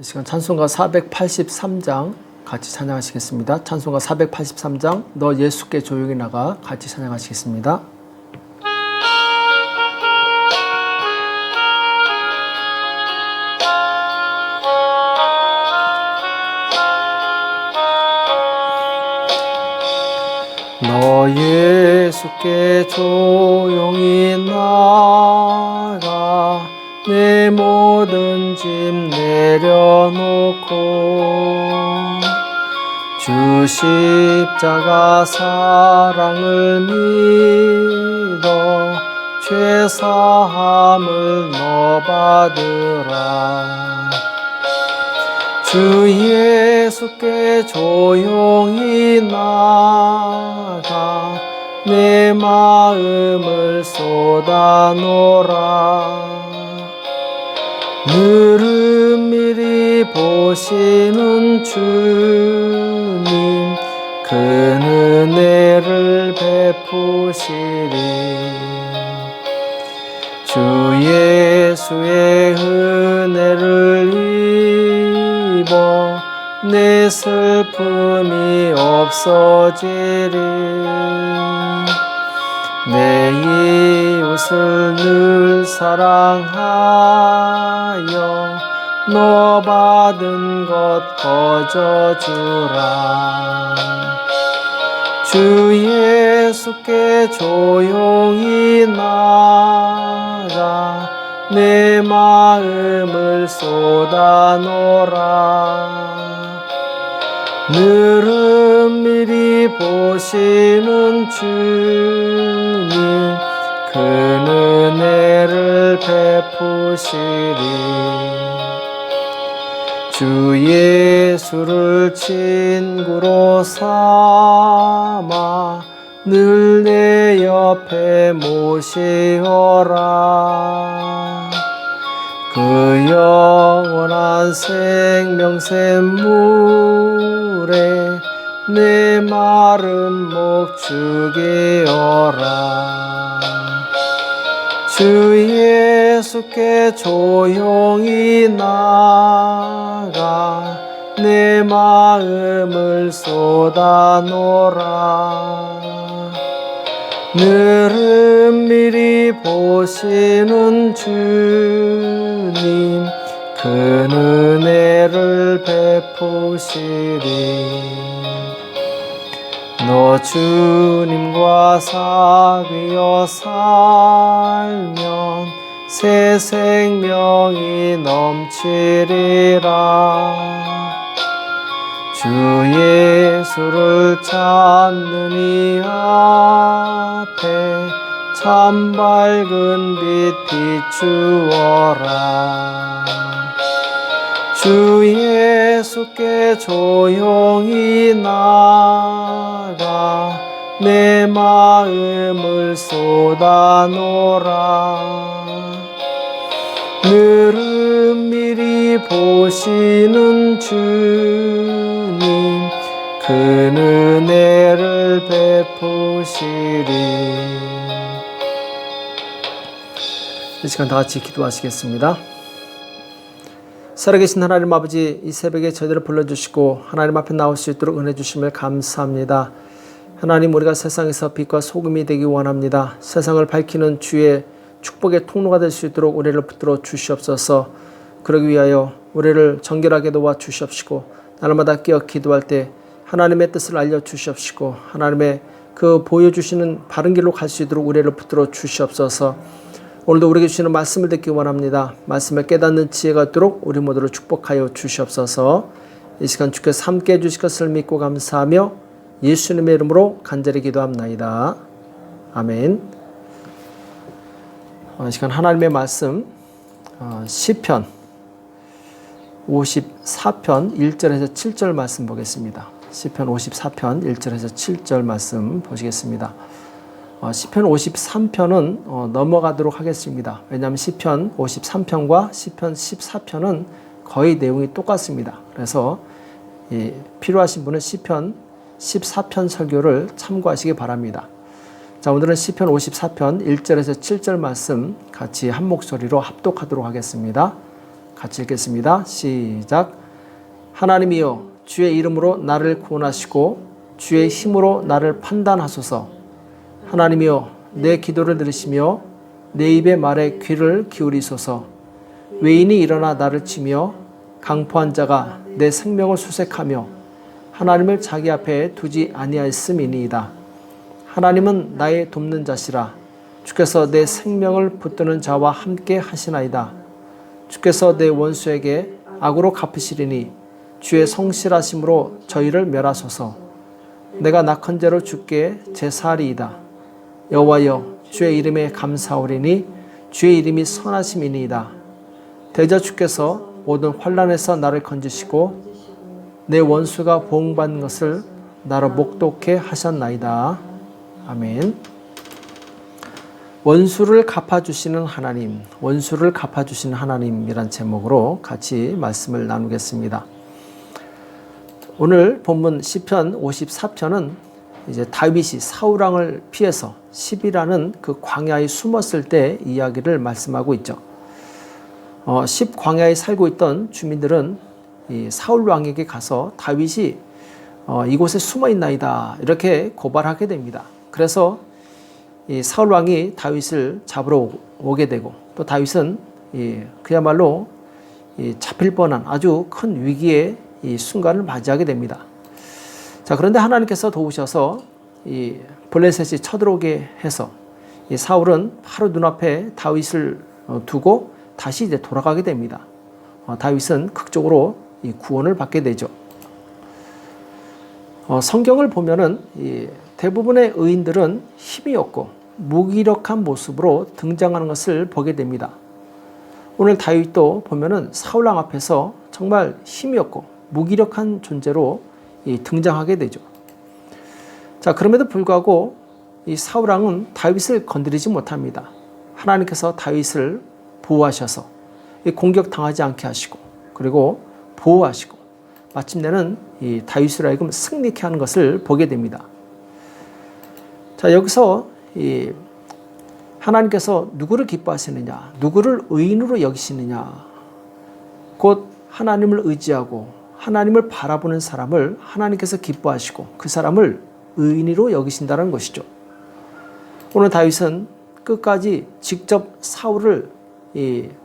이 시간 찬송가 483장 같이 찬양하시겠습니다. 찬송가 483장 너 예수께 조용히 나가 같이 찬양하시겠습니다. 너 예수께 조용히 나가 내 모든 짐 내려놓고 주 십자가 사랑을 믿어 죄사함을 너 받으라. 주 예수께 조용히 나가 내 마음을 쏟아놓라 늘은 미리 보시는 주님 그 은혜를 베푸시리. 주 예수의 은혜를 입어 내 슬픔이 없어지리. 내 이웃을 늘 사랑하여 너 받은 것 거저 주라. 주 예수께 조용히 나가 내 마음을 쏟아 놓라. 늘은 미리 보시는 주님 그 은혜를 베푸시리. 주 예수를 친구로 삼아 늘 내 옆에 모시어라. 그 영원한 생명샘물에 내 마른 목 죽이어라 주 예수께 조용히 나가 내 마음을 쏟아놓라. 늘은 미리 보시는 주님 그 은혜를 베푸시리 너 주님과 사귀어 살면 새 생명이 넘치리라. 주 예수를 찾는 이 앞에 참 밝은 빛 비추어라 주 예수께 조용히 나가 내 마음을 쏟아놓라 늘은 미리 보시는 주님 그 은혜를 베푸시리 이 시간 다 같이 기도하시겠습니다. 살아계신 하나님 아버지 이 새벽에 저희들을 불러주시고 하나님 앞에 나올 수 있도록 은혜 주심을 감사합니다. 하나님 우리가 세상에서 빛과 소금이 되기 원합니다. 세상을 밝히는 주의 축복의 통로가 될 수 있도록 우리를 붙들어 주시옵소서. 그러기 위하여 우리를 정결하게 도와 주시옵시고 날마다 깨어 기도할 때 하나님의 뜻을 알려 주시옵시고 하나님의 그 보여주시는 바른 길로 갈 수 있도록 우리를 붙들어 주시옵소서. 오늘도 우리에게 주시는 말씀을 듣기 원합니다. 말씀을 깨닫는 지혜가 있도록 우리 모두를 축복하여 주시옵소서. 이 시간 주께서 함께 해주실 것을 믿고 감사하며 예수님의 이름으로 간절히 기도합나이다. 아멘. 어, 이 시간 하나님의 말씀 어, 시편 54편 1절에서 7절 말씀 보겠습니다. 시편 54편 1절에서 7절 말씀 보시겠습니다. 어, 시편 53편은 어, 넘어가도록 하겠습니다. 왜냐하면 시편 53편과 시편 14편은 거의 내용이 똑같습니다. 그래서 이, 필요하신 분은 시편 14편 설교를 참고하시기 바랍니다. 자, 오늘은 시편 54편 1절에서 7절 말씀 같이 한 목소리로 합독하도록 하겠습니다. 같이 읽겠습니다. 시작. 하나님이여 주의 이름으로 나를 구원하시고 주의 힘으로 나를 판단하소서. 하나님이여 내 기도를 들으시며 내 입의 말에 귀를 기울이소서. 외인이 일어나 나를 치며 강포한 자가 내 생명을 수색하며 하나님을 자기 앞에 두지 아니하였음이니이다. 하나님은 나의 돕는 자시라. 주께서 내 생명을 붙드는 자와 함께 하시나이다. 주께서 내 원수에게 악으로 갚으시리니 주의 성실하심으로 저희를 멸하소서. 내가 낙헌제로 주께 제사리이다. 여호와여 주의 이름에 감사오리니 주의 이름이 선하심이니이다. 대저 주께서 모든 환란에서 나를 건지시고 내 원수가 보응받는 것을 나로 목독해 하셨나이다. 아멘. 원수를 갚아주시는 하나님, 원수를 갚아주시는 하나님이란 제목으로 같이 말씀을 나누겠습니다. 오늘 본문 시편 54편은 이제 다윗이 사울 왕을 피해서 10이라는 그 광야에 숨었을 때 이야기를 말씀하고 있죠. 어, 10 광야에 살고 있던 주민들은 이 사울 왕에게 가서 다윗이 어, 이곳에 숨어 있나이다 이렇게 고발하게 됩니다. 그래서 이 사울 왕이 다윗을 잡으러 오게 되고 또 다윗은 이 그야말로 이 잡힐 뻔한 아주 큰 위기의 이 순간을 맞이하게 됩니다. 자 그런데 하나님께서 도우셔서 이 블레셋이 쳐들어오게 해서 이 사울은 바로 눈앞에 다윗을 어, 두고 다시 이제 돌아가게 됩니다. 어, 다윗은 극적으로 이 구원을 받게 되죠. 어, 성경을 보면은 이 대부분의 의인들은 힘이 없고 무기력한 모습으로 등장하는 것을 보게 됩니다. 오늘 다윗도 보면은 사울왕 앞에서 정말 힘이 없고 무기력한 존재로 이 등장하게 되죠. 자, 그럼에도 불구하고 이 사울왕은 다윗을 건드리지 못합니다. 하나님께서 다윗을 보호하셔서 이 공격 당하지 않게 하시고 그리고 보호하시고 마침내는 이 다윗을 하여금 승리케 하는 것을 보게 됩니다. 자, 여기서 이 하나님께서 누구를 기뻐하시느냐, 누구를 의인으로 여기시느냐, 곧 하나님을 의지하고 하나님을 바라보는 사람을 하나님께서 기뻐하시고 그 사람을 의인으로 여기신다는 것이죠. 오늘 다윗은 끝까지 직접 사울을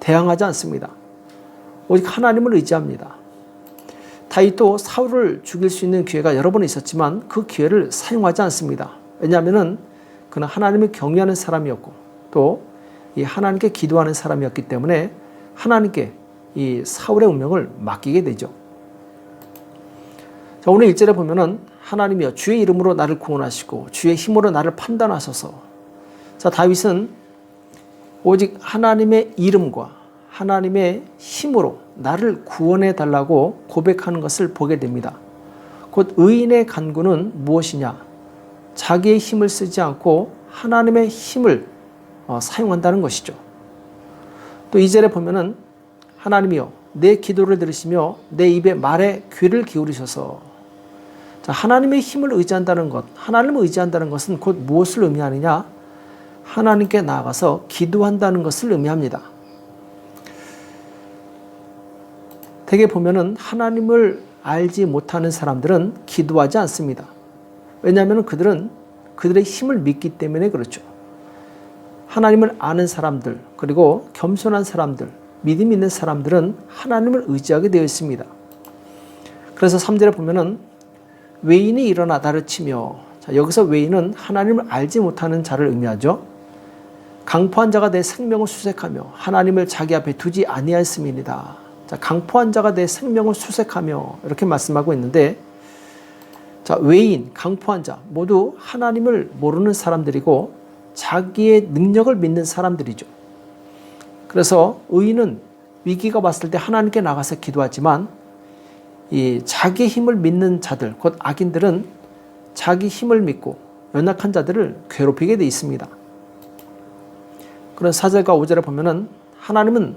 대항하지 않습니다. 오직 하나님을 의지합니다. 다윗도 사울을 죽일 수 있는 기회가 여러 번 있었지만 그 기회를 사용하지 않습니다. 왜냐하면은 그는 하나님을 경외하는 사람이었고 또 이 하나님께 기도하는 사람이었기 때문에 하나님께 이 사울의 운명을 맡기게 되죠. 자, 오늘 1절에 보면은 하나님이여 주의 이름으로 나를 구원하시고 주의 힘으로 나를 판단하소서. 자, 다윗은 오직 하나님의 이름과 하나님의 힘으로 나를 구원해 달라고 고백하는 것을 보게 됩니다. 곧 의인의 간구는 무엇이냐? 자기의 힘을 쓰지 않고 하나님의 힘을 어, 사용한다는 것이죠. 또 2절에 보면은 하나님이여 내 기도를 들으시며 내 입에 말에 귀를 기울이셔서 자, 하나님의 힘을 의지한다는 것, 하나님을 의지한다는 것은 곧 무엇을 의미하느냐? 하나님께 나아가서 기도한다는 것을 의미합니다. 대개 보면은 하나님을 알지 못하는 사람들은 기도하지 않습니다. 왜냐하면 그들은 그들의 힘을 믿기 때문에 그렇죠. 하나님을 아는 사람들, 그리고 겸손한 사람들, 믿음 있는 사람들은 하나님을 의지하게 되어 있습니다. 그래서 3절에 보면은 외인이 일어나 나를 치며 자, 여기서 외인은 하나님을 알지 못하는 자를 의미하죠. 강포한 자가 내 생명을 수색하며 하나님을 자기 앞에 두지 아니하였음이니다. 자, 강포한 자가 내 생명을 수색하며 이렇게 말씀하고 있는데 자, 외인, 강포한 자 모두 하나님을 모르는 사람들이고 자기의 능력을 믿는 사람들이죠. 그래서 의인은 위기가 왔을 때 하나님께 나가서 기도하지만 이 자기 힘을 믿는 자들, 곧 악인들은 자기 힘을 믿고 연약한 자들을 괴롭히게 돼 있습니다. 그런 사절과 5절에 보면은 하나님은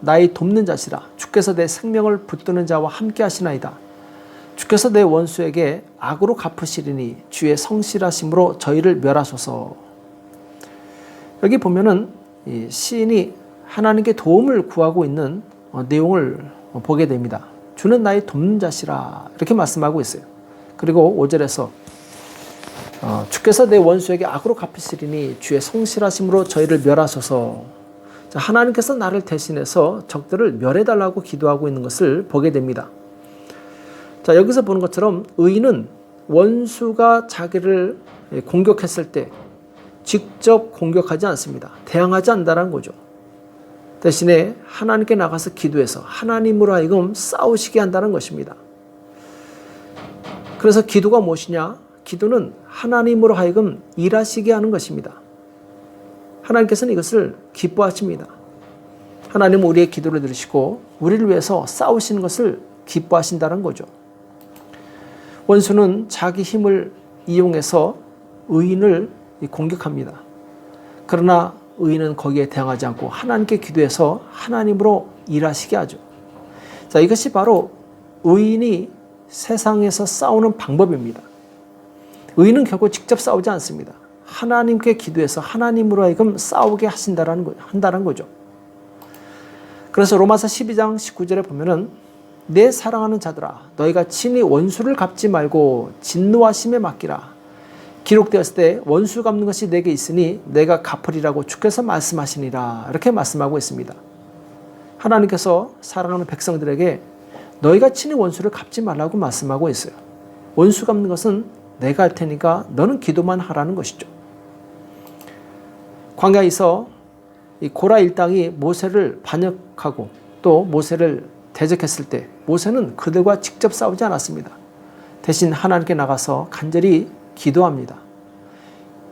나의 돕는 자시라 주께서 내 생명을 붙드는 자와 함께 하시나이다. 주께서 내 원수에게 악으로 갚으시리니 주의 성실하심으로 저희를 멸하소서. 여기 보면은 시인이 하나님께 도움을 구하고 있는 어, 내용을 어, 보게 됩니다. 주는 나의 돕는 자시라 이렇게 말씀하고 있어요. 그리고 5절에서 어, 주께서 내 원수에게 악으로 갚으시리니 주의 성실하심으로 저희를 멸하소서. 자, 하나님께서 나를 대신해서 적들을 멸해달라고 기도하고 있는 것을 보게 됩니다. 자, 여기서 보는 것처럼 의인은 원수가 자기를 공격했을 때 직접 공격하지 않습니다. 대항하지 않는다는 거죠. 대신에 하나님께 나가서 기도해서 하나님으로 하여금 싸우시게 한다는 것입니다. 그래서 기도가 무엇이냐? 기도는 하나님으로 하여금 일하시게 하는 것입니다. 하나님께서는 이것을 기뻐하십니다. 하나님은 우리의 기도를 들으시고 우리를 위해서 싸우시는 것을 기뻐하신다는 거죠. 원수는 자기 힘을 이용해서 의인을 공격합니다. 그러나 의인은 거기에 대항하지 않고 하나님께 기도해서 하나님으로 일하시게 하죠. 자, 이것이 바로 의인이 세상에서 싸우는 방법입니다. 의인은 결국 직접 싸우지 않습니다. 하나님께 기도해서 하나님으로 하여금 싸우게 하신다라는 거, 한다는 거죠. 그래서 로마서 12장 19절에 보면은 내 사랑하는 자들아 너희가 친히 원수를 갚지 말고 진노하심에 맡기라. 기록되었을 때 원수 갚는 것이 내게 있으니 내가 갚으리라고 주께서 말씀하시니라. 이렇게 말씀하고 있습니다. 하나님께서 사랑하는 백성들에게 너희가 친히 원수를 갚지 말라고 말씀하고 있어요. 원수 갚는 것은 내가 할 테니까 너는 기도만 하라는 것이죠. 광야에서 이 고라 일당이 모세를 반역하고 또 모세를 대적했을 때 모세는 그들과 직접 싸우지 않았습니다. 대신 하나님께 나가서 간절히 기도합니다.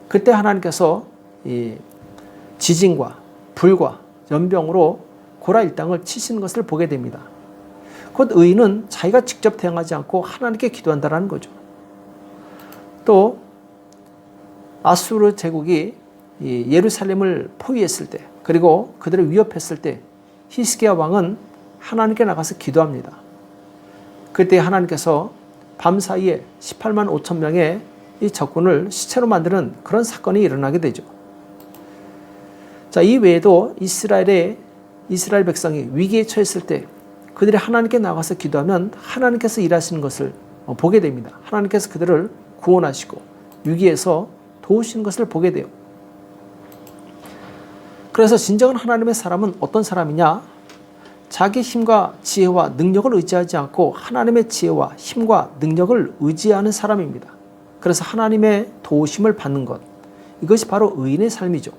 그때 하나님께서 이 지진과 불과 연병으로 고라 일당을 치시는 것을 보게 됩니다. 곧 의인은 자기가 직접 대응하지 않고 하나님께 기도한다는 거죠. 또 아수르 제국이 예루살렘을 포위했을 때 그리고 그들을 위협했을 때 히스기야 왕은 하나님께 나가서 기도합니다. 그때 하나님께서 밤 사이에 18만 5천 명의 이 적군을 시체로 만드는 그런 사건이 일어나게 되죠. 자, 이 외에도 이스라엘의 이스라엘 백성이 위기에 처했을 때 그들이 하나님께 나가서 기도하면 하나님께서 일하시는 것을 보게 됩니다. 하나님께서 그들을 구원하시고 위기에서 도우시는 것을 보게 돼요. 그래서 진정한 하나님의 사람은 어떤 사람이냐? 자기 힘과 지혜와 능력을 의지하지 않고 하나님의 지혜와 힘과 능력을 의지하는 사람입니다. 그래서 하나님의 도우심을 받는 것. 이것이 바로 의인의 삶이죠.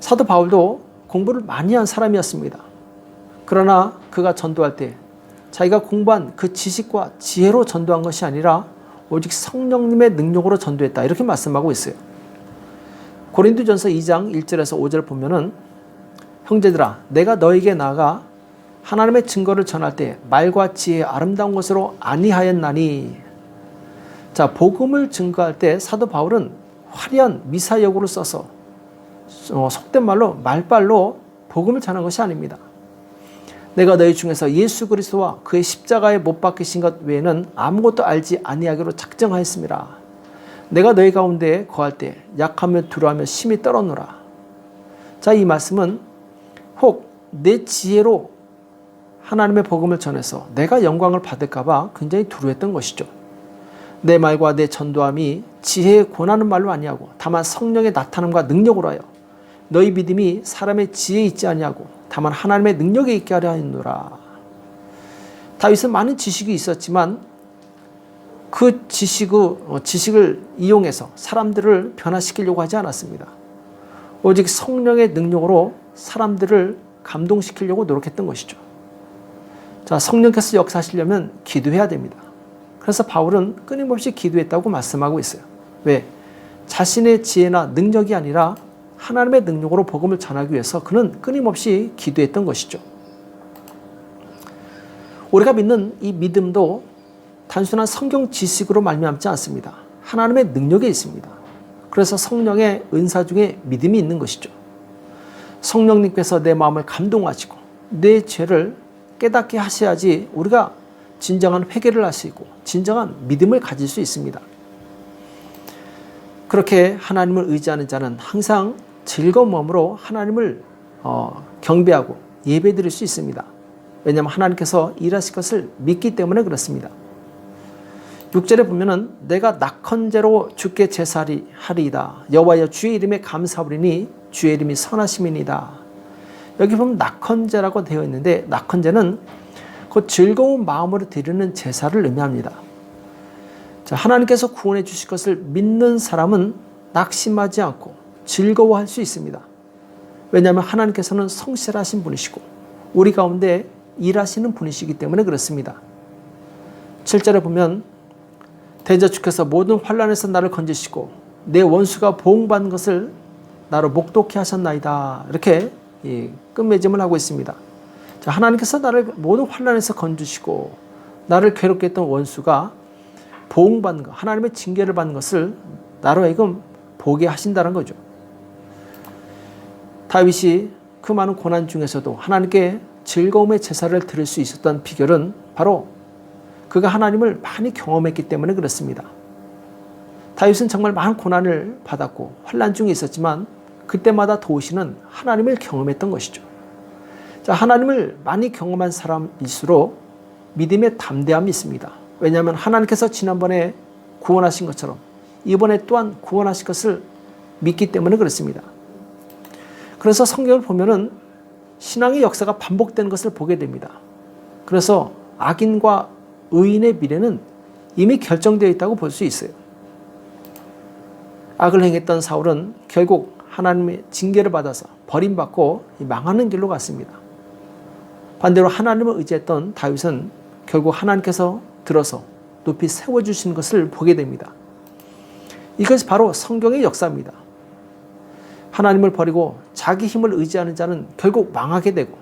사도 바울도 공부를 많이 한 사람이었습니다. 그러나 그가 전도할 때 자기가 공부한 그 지식과 지혜로 전도한 것이 아니라 오직 성령님의 능력으로 전도했다. 이렇게 말씀하고 있어요. 고린도전서 2장 1절에서 5절 보면은 형제들아 내가 너에게 나가 하나님의 증거를 전할 때 말과 지혜 아름다운 것으로 아니하였나니 자 복음을 증거할 때 사도 바울은 화려한 미사역으로 써서 어, 속된 말로 말발로 복음을 전한 것이 아닙니다. 내가 너희 중에서 예수 그리스도와 그의 십자가에 못 박히신 것 외에는 아무것도 알지 아니하기로 작정하였습니다. 내가 너희 가운데 거할 때 약하며 두려하며 심히 떨었노라. 자, 이 말씀은 혹 내 지혜로 하나님의 복음을 전해서 내가 영광을 받을까봐 굉장히 두려웠던 것이죠. 내 말과 내 전도함이 지혜에 권하는 말로 아니하고 다만 성령의 나타남과 능력으로 하여 너희 믿음이 사람의 지혜에 있지 아니하고 다만 하나님의 능력에 있게 하려 하였노라. 다윗은 많은 지식이 있었지만 그 지식의, 어, 지식을 이용해서 사람들을 변화시키려고 하지 않았습니다. 오직 성령의 능력으로 사람들을 감동시키려고 노력했던 것이죠. 자, 성령께서 역사하시려면 기도해야 됩니다. 그래서 바울은 끊임없이 기도했다고 말씀하고 있어요. 왜? 자신의 지혜나 능력이 아니라 하나님의 능력으로 복음을 전하기 위해서 그는 끊임없이 기도했던 것이죠. 우리가 믿는 이 믿음도 단순한 성경 지식으로 말미암지 않습니다. 하나님의 능력에 있습니다. 그래서 성령의 은사 중에 믿음이 있는 것이죠. 성령님께서 내 마음을 감동하시고 내 죄를 깨닫게 하셔야지 우리가 진정한 회개를 있고 진정한 믿음을 가질 수 있습니다. 그렇게 하나님을 의지하는 자는 항상 즐거운 마음으로 하나님을 어, 경배하고 예배 드릴 수 있습니다. 왜냐하면 하나님께서 일하실 것을 믿기 때문에 그렇습니다. 6절에 보면은 내가 낙헌제로 주께 제사리 하리이다. 여호와여 주의 이름에 감사하리니 주의 이름이 선하심이니다. 여기 보면 낙헌제라고 되어 있는데 낙헌제는 그 즐거운 마음으로 드리는 제사를 의미합니다. 자, 하나님께서 구원해 주실 것을 믿는 사람은 낙심하지 않고 즐거워할 수 있습니다. 왜냐하면 하나님께서는 성실하신 분이시고 우리 가운데 일하시는 분이시기 때문에 그렇습니다. 7절에 보면 대저주께서 모든 환란에서 나를 건지시고 내 원수가 보응받는 것을 나로 목독케 하셨나이다. 이렇게 끝맺음을 하고 있습니다. 자, 하나님께서 나를 모든 환란에서 건지시고 나를 괴롭게 했던 원수가 보응받는 것, 하나님의 징계를 받는 것을 나로 하여금 보게 하신다는 거죠. 다윗이 그 많은 고난 중에서도 하나님께 즐거움의 제사를 드릴 수 있었던 비결은 바로 그가 하나님을 많이 경험했기 때문에 그렇습니다. 다윗은 정말 많은 고난을 받았고 환란 중에 있었지만 그때마다 도우시는 하나님을 경험했던 것이죠. 자, 하나님을 많이 경험한 사람일수록 믿음의 담대함이 있습니다. 왜냐하면 하나님께서 지난번에 구원하신 것처럼 이번에 또한 구원하실 것을 믿기 때문에 그렇습니다. 그래서 성경을 보면은 신앙의 역사가 반복되는 것을 보게 됩니다. 그래서 악인과 의인의 미래는 이미 결정되어 있다고 볼 수 있어요. 악을 행했던 사울은 결국 하나님의 징계를 받아서 버림받고 망하는 길로 갔습니다. 반대로 하나님을 의지했던 다윗은 결국 하나님께서 들어서 높이 세워주신 것을 보게 됩니다. 이것이 바로 성경의 역사입니다. 하나님을 버리고 자기 힘을 의지하는 자는 결국 망하게 되고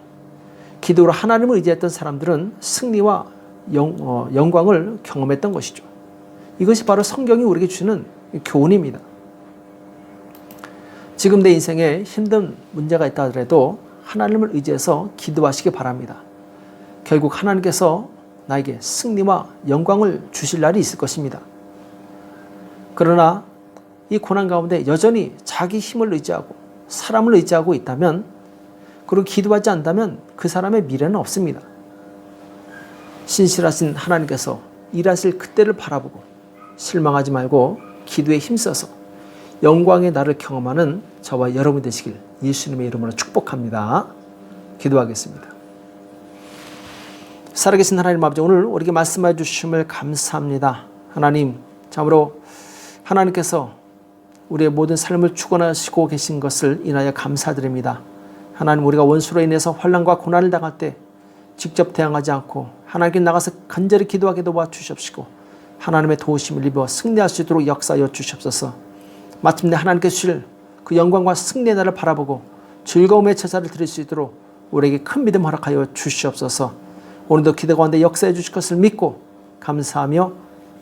기도로 하나님을 의지했던 사람들은 승리와 영, 어, 영광을 경험했던 것이죠. 이것이 바로 성경이 우리에게 주는 교훈입니다. 지금 내 인생에 힘든 문제가 있다 하더라도 하나님을 의지해서 기도하시기 바랍니다. 결국 하나님께서 나에게 승리와 영광을 주실 날이 있을 것입니다. 그러나 이 고난 가운데 여전히 자기 힘을 의지하고 사람을 의지하고 있다면 그리고 기도하지 않다면 그 사람의 미래는 없습니다. 신실하신 하나님께서 일하실 그때를 바라보고 실망하지 말고 기도에 힘써서 영광의 날을 경험하는 저와 여러분 되시길 예수님의 이름으로 축복합니다. 기도하겠습니다. 살아계신 하나님 아버지 오늘 우리에게 말씀해 주심을 감사합니다. 하나님 참으로 하나님께서 우리의 모든 삶을 축원하시고 계신 것을 인하여 감사드립니다. 하나님 우리가 원수로 인해서 환란과 고난을 당할 때 직접 대항하지 않고 하나님께 나가서 간절히 기도하게 도와 주십시고 하나님의 도우심을 입어 승리할 수 있도록 역사하여 주시옵소서. 마침내 하나님께 주실 그 영광과 승리의 날을 바라보고 즐거움의 제사를 드릴 수 있도록 우리에게 큰 믿음 허락하여 주시옵소서. 오늘도 기도 가운데 역사해 주실 것을 믿고 감사하며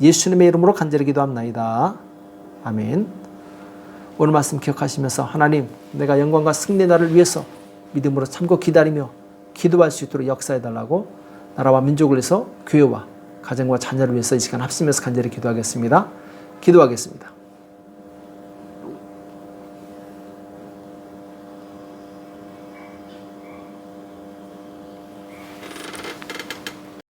예수님의 이름으로 간절히 기도합나이다. 아멘. 오늘 말씀 기억하시면서 하나님 내가 영광과 승리의 날을 위해서 믿음으로 참고 기다리며 기도할 수 있도록 역사해 달라고 나라와 민족을 위해서 교회와 가정과 자녀를 위해서 이 시간 합심해서 간절히 기도하겠습니다. 기도하겠습니다.